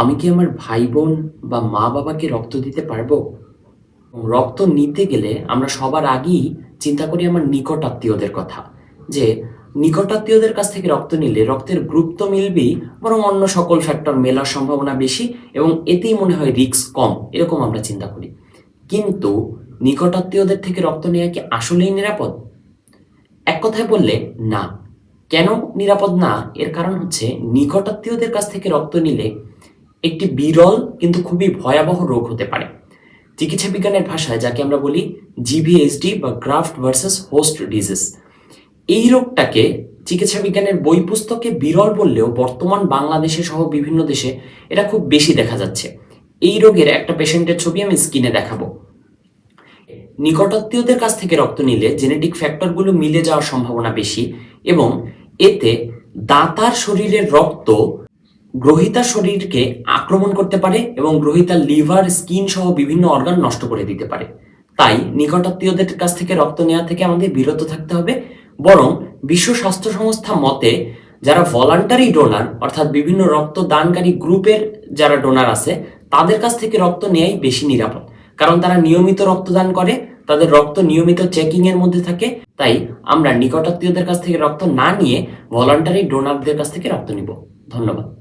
আমি কি আমার ভাই বোন বা মা বাবাকে রক্ত দিতে পারব? রক্ত নিতে গেলে আমরা সবার আগেই চিন্তা করি আমার নিকট আত্মীয়দের কথা, যে নিকট আত্মীয়দের কাছ থেকে রক্ত নিলে রক্তের গ্রুপ তো মিলবেই, বরং অন্য সকল ফ্যাক্টর মেলার সম্ভাবনা বেশি এবং এতেই মনে হয় রিস্ক কম, এরকম আমরা চিন্তা করি। কিন্তু নিকট আত্মীয়দের থেকে রক্ত নেওয়া কি আসলেই নিরাপদ? এক কথায় বললে, না। কেন নিরাপদ না? এর কারণ হচ্ছে নিকট আত্মীয়দের কাছ থেকে রক্ত নিলে একটি বিরল কিন্তু খুবই ভয়াবহ রোগ হতে পারে। চিকিৎসা বিজ্ঞানের ভাষায় যাকে আমরা বলি জিভিএসডি বা গ্রাফট ভার্সেস হোস্ট ডিজিজ এই রোগটাকে চিকিৎসা বিজ্ঞানের বই পুস্তকে বিরল বললেও বর্তমান বাংলাদেশে সহ বিভিন্ন দেশে এটা খুব বেশি দেখা যাচ্ছে। এই রোগের একটা পেশেন্টের ছবি আমি স্ক্রিনে দেখাবো। নিকটাত্মীয়দের কাছ থেকে রক্ত নিলে জেনেটিক ফ্যাক্টরগুলো মিলে যাওয়ার সম্ভাবনা বেশি এবং এতে দাতার শরীরের রক্ত গ্রহিতার শরীরকে আক্রমণ করতে পারে এবং গ্রহিতার লিভার, স্কিন সহ বিভিন্ন অর্গান নষ্ট করে দিতে পারে। তাই নিকটাত্মীয়দের কাছ থেকে রক্ত নেওয়া থেকে আমাদের বিরত থাকতে হবে। বরং বিশ্ব স্বাস্থ্য সংস্থা মতে, যারা ভলান্টারি ডোনার, অর্থাৎ বিভিন্ন রক্তদানকারী গ্রুপের যারা ডোনার আছে, তাদের কাছ থেকে রক্ত নেওয়াই বেশি নিরাপদ। কারণ তারা নিয়মিত রক্তদান করে, তাদের রক্ত নিয়মিত চেকিং এর মধ্যে থাকে। তাই আমরা নিকটাত্মীয়দের কাছ থেকে রক্ত না নিয়ে ভলান্টারি ডোনারদের কাছ থেকে রক্ত নিব। ধন্যবাদ।